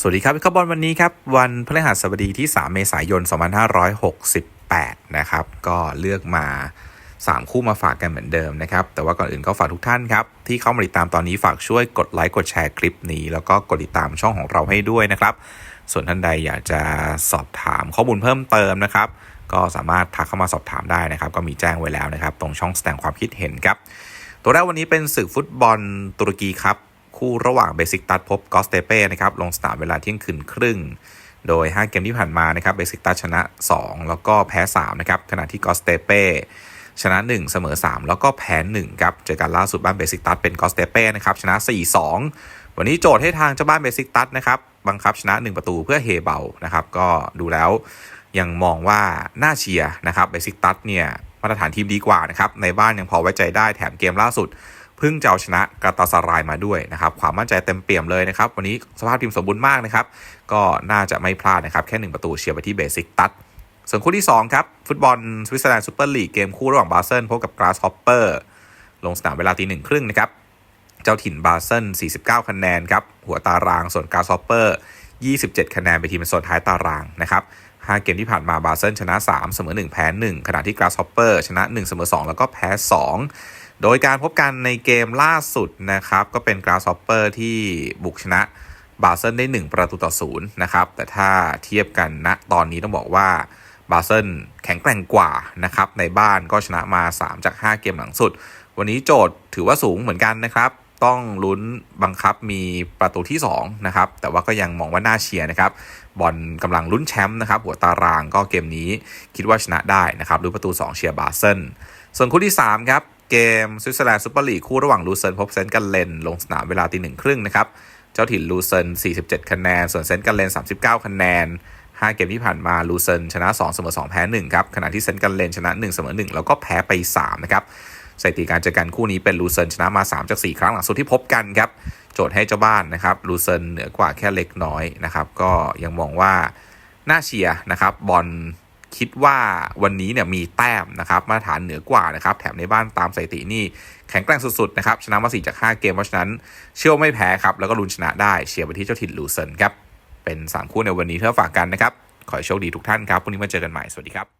สวัสดีครับขบอลวันนี้ครับ วันพฤหัสบดีที่ 3 เมษายน 2568 นะครับ ก็เลือกมา 3 คู่มาฝากกันเหมือนเดิมนะครับ แต่ว่าก่อนอื่นก็ฝากทุกท่านครับ ที่เข้ามาติดตามตอนนี้ฝากช่วยกดไลค์กดแชร์คลิปนี้ แล้วก็กดติดตามช่องของเราให้ด้วยนะครับ ส่วนท่านใดอยากจะสอบถามข้อมูลเพิ่มเติมนะครับ ก็สามารถทักเข้ามาสอบถามได้นะครับ ก็มีแจ้งไว้แล้วนะครับ ตรงช่องแสดงความคิดเห็นครับ ตัวแรกวันนี้เป็นศึกฟุตบอลตุรกีครับ คู่ระหว่างเบสิกตัสพบกอสเตเป้นะครับลงสนามเวลาเที่ยงคืนครึ่ง โดย 5 เกมที่ผ่านมานะครับเบสิกตัสชนะ 2 แล้วก็แพ้ 3 นะครับ ขณะที่กอสเตเป้ชนะ 1 เสมอ 3 แล้วก็แพ้1ครับเจอกันล่าสุดบ้านเบสิกตัสเป็นกอสเตเป้นะครับชนะ 4-2 วันนี้โจทย์ให้ทางเจ้าบ้านเบสิกตัสนะครับบังคับชนะ 1 ประตูเพื่อเฮเบานะครับก็ดูแล้วยังมองว่าน่าเชียร์นะครับเบสิกตัสเนี่ย มาตรฐานทีมดีกว่านะครับ ในบ้านยังพอไว้ใจได้แถมเกมล่าสุดเพิ่งจะเอาชนะกาตาสารายมาด้วยนะครับ ความมั่นใจเต็มเปี่ยมเลยนะครับ วันนี้สภาพทีมสมบูรณ์มากนะครับ ก็น่าจะไม่พลาดนะครับ แค่ 1 ประตูเชียร์ไปที่เบสิกตัดส่วนคู่ที่ 2 ครับ ฟุตบอลสวิตเซอร์แลนด์ซูเปอร์ลีกเกมคู่ระหว่างบาเซิลพบกับกราสฮอปเปอร์ลงสนามเวลาตีหนึ่งครึ่งนะครับ เจ้าถิ่นบาเซิล 49 คะแนนครับ หัวตารางส่วนกราสฮอปเปอร์ 27 คะแนนไปนทีมโซนท้ายตารางนะครับ 5 เกมที่ผ่านมาบาเซิลชนะ 3 เสมอ 1 แพ้ 1 ขณะที่กราสฮอปเปอร์ชนะ 1 เสมอ 2 แล้วก็แพ้ 2 โดยการพบกันในเกมล่าสุดนะครับ ก็เป็นกราสฮอปเปอร์ที่บุกชนะบาเซิลได้ 1 ประตูต่อศูนย์นะครับ แต่ถ้าเทียบกันณนะตอนนี้ต้องบอกว่าบาเซิลแข็งแกร่งกว่านะครับในบ้านก็ชนะมา 3 จาก 5 เกมหลังสุด วันนี้โจทย์ถือว่าสูงเหมือนกันนะครับ ต้องลุ้นบังคับมีประตูที่2นะครับแต่ว่าก็ยังมองว่าน่าเชียร์นะครับบอลกำลังลุ้นแชมป์นะครับหัวตารางก็เกมนี้คิดว่าชนะได้นะครับดูประตู 2 เชียร์บาเซิลส่วนคู่ที่ 3 ครับ เกมสวิตเซอร์แลนด์ซูเปอร์ลีกคู่ระหว่างลูเซิร์นพบเซนต์กันเลน ลงสนามเวลาตีหนึ่งครึ่งนะครับเจ้าถิ่นลูเซิร์น47 คะแนน ส่วนเซนต์กันเลน 39 คะแนน 5 เกมที่ผ่านมาลูเซิร์นชนะ 2 เสมอ 2 แพ้ 1 ครับขณะที่เซนต์กันเลนชนะ 1 เสมอ 1 แล้วก็แพ้ไป3นะครับ สถิติการเจอกันคู่นี้เป็นลูเซินชนะมา 3 จาก 4 ครั้งหลังสุดที่พบกันครับ โจทย์ให้เจ้าบ้านนะครับลูเซินเหนือกว่าแค่เล็กน้อยนะครับ ก็ยังมองว่าน่าเชียร์นะครับบอลคิดว่าวันนี้เนี่ยมีแต้มนะครับมาตรฐานเหนือกว่านะครับแถมในบ้านตามสถิตินี่แข็งแกร่งสุดๆนะครับชนะมา4จาก 5 เกมเพราะฉะนั้นเชื่อไม่แพ้ครับแล้วก็ลุ้นชนะได้เชียร์ไปที่เจ้าถิ่นลูเซินครับเป็น 3 คู่ในวันนี้เท่าฝากกันนะครับขอให้โชคดีทุกท่านครับวันนี้มาเจอกันใหม่สวัสดีครับ